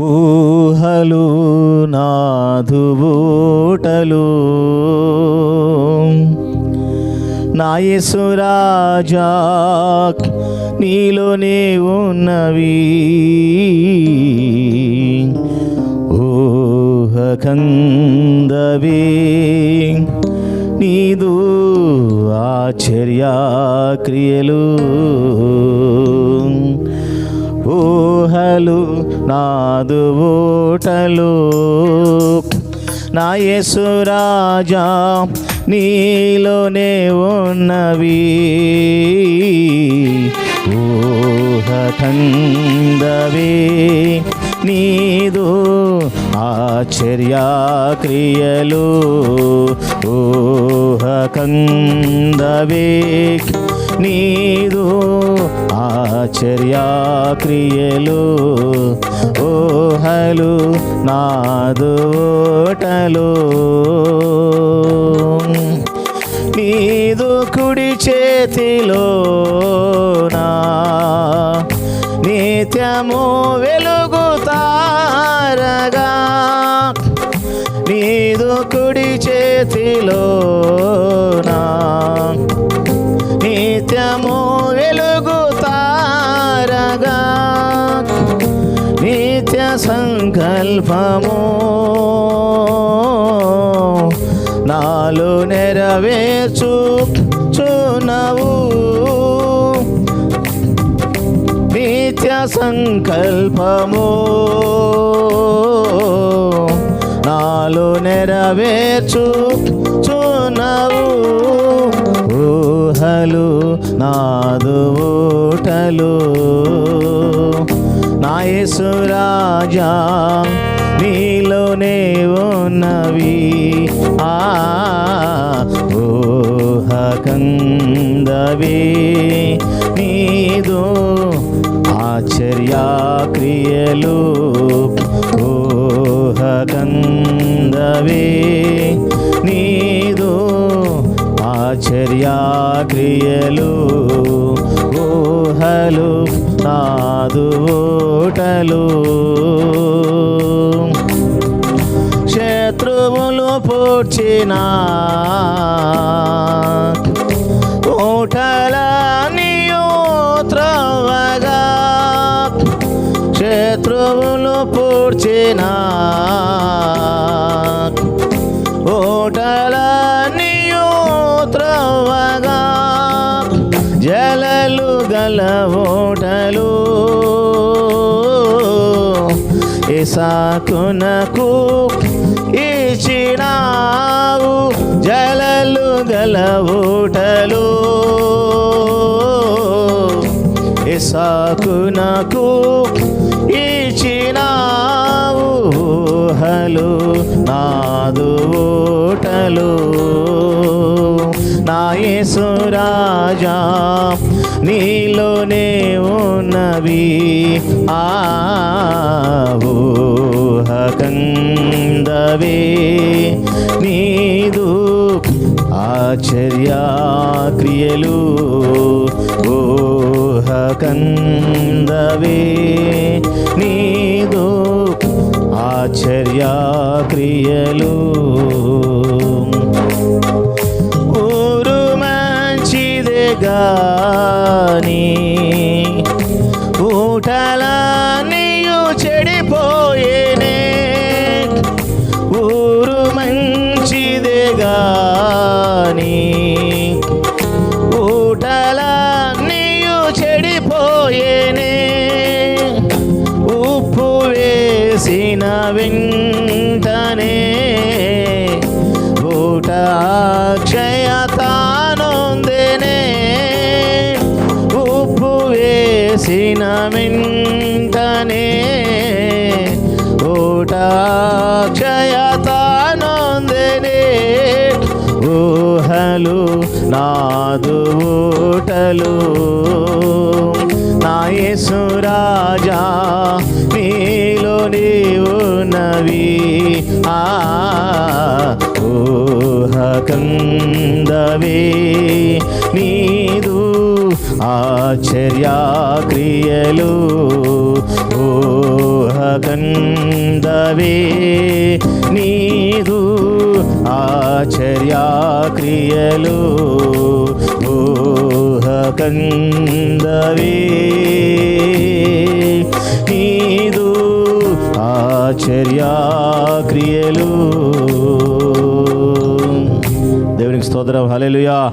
ఊహలు నాధుబూటలు నాయసురాజా నీలోనే ఉన్నవి. ఊహకందవే. నీదు ఆశ్చర్య క్రియలు ఊహలు నాదు ఊటలు. నా యేసురాజా నీలోనే ఉన్నవి. ఊహకందవే నీదు ఆశ్చర్యక్రియలు ఊహకందవే నీదు ఆశ్చర్యక్రియలు ఊహలు నాదోటలు నీదు కుడి చేతిలో నా నిత్యమో సంకల్పము నాలో నెరవేర్చు చునవు నిత్య సంకల్పము నాలో నెరవేర్చు చునవు ఊహలు నాదు ఊటలు నాయసురాజా నీలోనే ఉన్నవి. ఆ ఊహకందవే నీదు ఆశ్చర్య క్రియలు ఊహకందవే నీదో ఆశ్చర్య క్రియలు ఊహలు నాదు ఓటలు శత్రువులు పూడ్చిన ఓటల త్రవగా. శత్రువులు పూడ్చిన ఓటల త్రవగా. జలలు గలవో ఇసాకునకు ఇచ్చినావు జలలు గల ఓటలు ఇసాకునకు ఇచ్చినావు హలు నాదు ఓటలు నా యేసురాజా నీలోనే ఉన్నవి. ఆహకందవే నీదు ఆశ్చర్య క్రియలు. ఊహకందవే నీదు ఆశ్చర్య క్రియలు. గాని ఊటల నీయు చెడిపోయేనే. ఊరు మంచిదే గానీ వెంటనే ఊట క్షయతానొందేనే ఊహలు నాదు ఊటలు. నాయసురాజా నీలో నీవున్నవి ఆ ఊహకందవే నీ ఆశ్చర్య క్రియలు నీదు ఆశ్చర్య క్రియలు నీదు ఆశ్చర్య దేవునికి స్తోత్రం. హలెలుయా